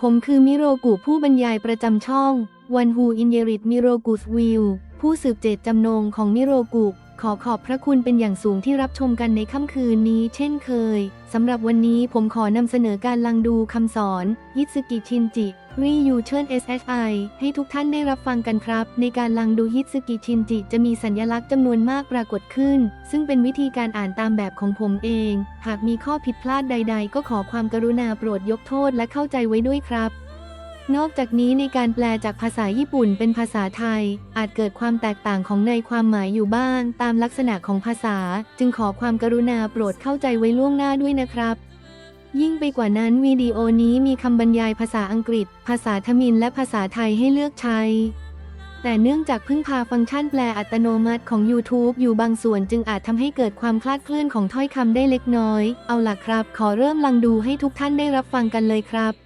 ผมคือมิโรกุผู้บรรยายประจำช่อง วันฮูอินเยริตมิโรกุสวิวผู้สืบเจตจำนงของมิโรกุ ขอขอบพระคุณเป็นอย่างสูงที่รับชมกันในค่ำคืนนี้ เช่นเคยสำหรับวันนี้ผมขอนำเสนอการลังดูคำสอน ยิตสึกิชินจิรียูเชิญ SHI ให้ทุกท่านได้รับฟังกันครับ ในการลังดูฮิตสึกิชินจิจะมีสัญลักษณ์จำนวนมากปรากฏขึ้น ซึ่งเป็นวิธีการอ่านตามแบบของผมเอง หากมีข้อผิดพลาดใด ๆ ก็ขอความกรุณาโปรดยกโทษและเข้าใจไว้ด้วยครับ นอกจากนี้ในการแปลจากภาษาญี่ปุ่นเป็นภาษาไทย อาจเกิดความแตกต่างของในความหมายอยู่บ้าง ตามลักษณะของภาษา จึงขอความกรุณาโปรดเข้าใจไว้ล่วงหน้าด้วยนะครับ ยิ่งไปกว่านั้นวิดีโอนี้มีคำบรรยายภาษาอังกฤษ ภาษาทมิฬและภาษาไทยให้เลือกใช้ แต่เนื่องจากพึ่งพาฟังก์ชันแปลอัตโนมัติของ YouTube อยู่บางส่วนจึงอาจทำให้เกิดความคลาดเคลื่อนของถ้อยคำได้เล็กน้อย เอาล่ะครับ ขอเริ่มลังดูให้ทุกท่านได้รับฟังกันเลยครับ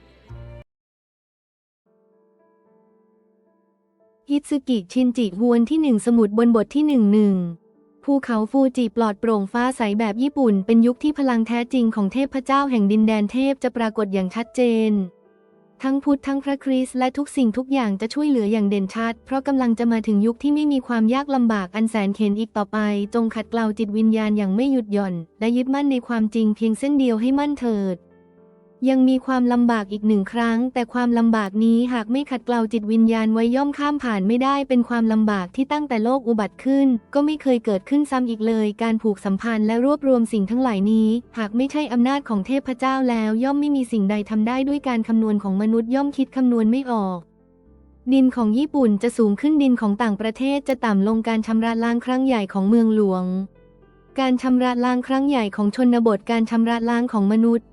ฮิตสึกิชินจิฮวนที่หนึ่งสมุดบนบทที่หนึ่งหนึ่งภูเขาฟูจิปลอดโปร่งฟ้าใสแบบญี่ปุ่น เป็นยุคที่พลังแท้จริงของเทพเจ้าแห่งดินแดนเทพจะปรากฏอย่างชัดเจน ทั้งพุทธทั้งพระคริสต์และทุกสิ่งทุกอย่างจะช่วยเหลืออย่างเด่นชัด เพราะกำลังจะมาถึงยุคที่ไม่มีความยากลำบากอันแสนเข็ญอีกต่อไป จงขัดเกลาจิตวิญญาณอย่างไม่หยุดหย่อน และยึดมั่นในความจริงเพียงเส้นเดียวให้มั่นเถิด ยังมีความลำบากอีกหนึ่งครั้ง แต่ความลำบากนี้หากไม่ขัดเกลาจิตวิญญาณไว้ย่อมข้ามผ่านไม่ได้เป็นความลำบากที่ตั้งแต่โลกอุบัติขึ้น ก็ไม่เคยเกิดขึ้นซ้ำอีกเลย การผูกสัมพันธ์และรวบรวมสิ่งทั้งหลายนี้ หากไม่ใช่อำนาจของเทพเจ้าแล้วย่อมไม่มีสิ่งใดทำได้ด้วยการคำนวณของมนุษย์ย่อมคิดคำนวณไม่ออกดินของญี่ปุ่นจะสูงขึ้นดินของต่างประเทศจะต่ำลงการชำระล้างครั้งใหญ่ของเมืองหลวง การชำระล้างครั้งใหญ่ของชนบทการชำระล้างของมนุษย์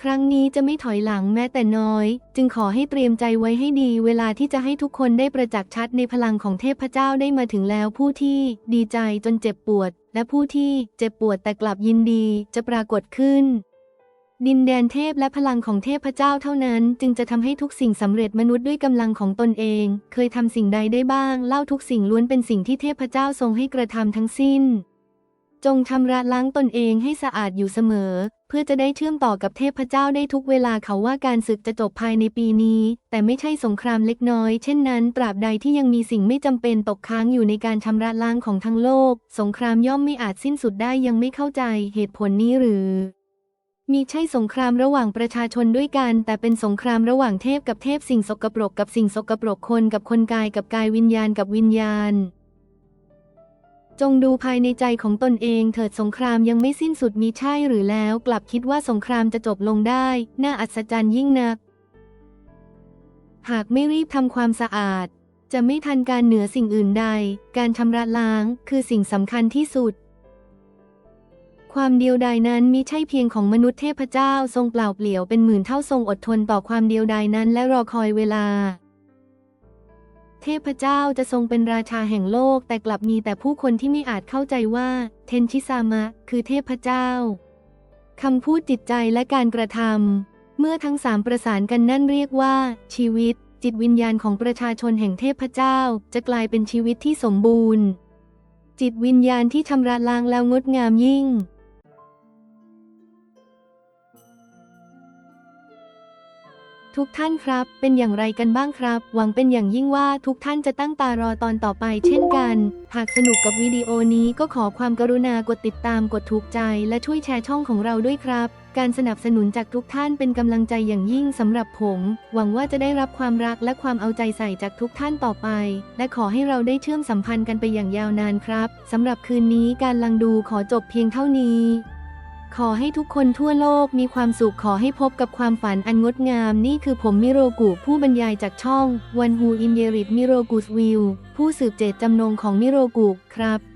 ครั้งนี้จะไม่ถอยหลังแม้แต่น้อย จึงขอให้เตรียมใจไว้ให้ดี เวลาที่จะให้ทุกคนได้ประจักษ์ชัดในพลังของเทพเจ้าได้มาถึงแล้วผู้ที่ดีใจจนเจ็บปวด และผู้ที่เจ็บปวดแต่กลับยินดีจะปรากฏขึ้น ดินแดนเทพและพลังของเทพเจ้าเท่านั้นจึงจะทำให้ทุกสิ่งสำเร็จมนุษย์ด้วยกำลังของตนเอง เคยทำสิ่งใดได้บ้าง เล่าทุกสิ่งล้วนเป็นสิ่งที่เทพเจ้าทรงให้กระทำทั้งสิ้น จงชำระล้างตนเองให้สะอาดอยู่เสมอ เพื่อจะได้เชื่อมต่อกับเทพเจ้าได้ทุกเวลาเขาว่าการศึกจะจบภายในปีนี้ แต่ไม่ใช่สงครามเล็กน้อย เช่นนั้นตราบใดที่ยังมีสิ่งไม่จำเป็นตกค้างอยู่ในการชำระล้างของทั้งโลก สงครามย่อมไม่อาจสิ้นสุดได้ยังไม่เข้าใจเหตุผลนี้หรือมีใช่สงครามระหว่างประชาชนด้วยกัน แต่เป็นสงครามระหว่างเทพกับเทพสิ่งสกปรกกับสิ่งสกปรกคนกับคนกายกับกายวิญญาณกับวิญญาณ จงดูภายในใจของตนเองเถิดสงครามยังไม่สิ้นสุดมีใช่หรือแล้ว กลับคิดว่าสงครามจะจบลงได้ น่าอัศจรรย์ยิ่งนัก หากไม่รีบทำความสะอาด จะไม่ทันการเหนือสิ่งอื่นใด การชำระล้างคือสิ่งสำคัญที่สุด ความเดียวดายนั้นมิใช่เพียงของมนุษย์เทพเจ้าทรงเปล่าเปลี่ยวเป็นหมื่นเท่าทรงอดทนต่อความเดียวดายนั้นและรอคอยเวลา เทพเจ้าจะทรงเป็นราชาแห่งโลกแต่กลับมีแต่ผู้คนที่ไม่อาจเข้าใจว่า เทนชิซามะ คือเทพเจ้าคำพูดจิตใจและการกระทำเมื่อทั้งสามประสานกันนั่นเรียกว่า ชีวิต จิตวิญญาณของประชาชนแห่งเทพเจ้า จะกลายเป็นชีวิตที่สมบูรณ์ จิตวิญญาณที่ชำระล้างแล้วงดงามยิ่ง ทุกท่านครับ เป็นอย่างไรกันบ้างครับ หวังเป็นอย่างยิ่งว่าทุกท่านจะตั้งตารอตอนต่อไป เช่นกัน หากสนุกกับวิดีโอนี้ก็ขอความกรุณากดติดตามกดถูกใจ และช่วยแชร์ช่องของเราด้วยครับ การสนับสนุนจากทุกท่านเป็นกำลังใจอย่างยิ่งสำหรับผม หวังว่าจะได้รับความรักและความเอาใจใส่จากทุกท่านต่อไป และขอให้เราได้เชื่อมสัมพันธ์กันไปอย่างยาวนานครับสำหรับคืนนี้การลังดูขอจบเพียงเท่านี้ ขอให้ทุกคนทั่วโลกมีความสุขขอให้พบกับความฝันอันงดงาม นี่คือผมมิโรกุผู้บรรยายจากช่องวันฮูอินเยริตมิโรกุสวิวผู้สืบเจตจำนงของมิโรกุครับ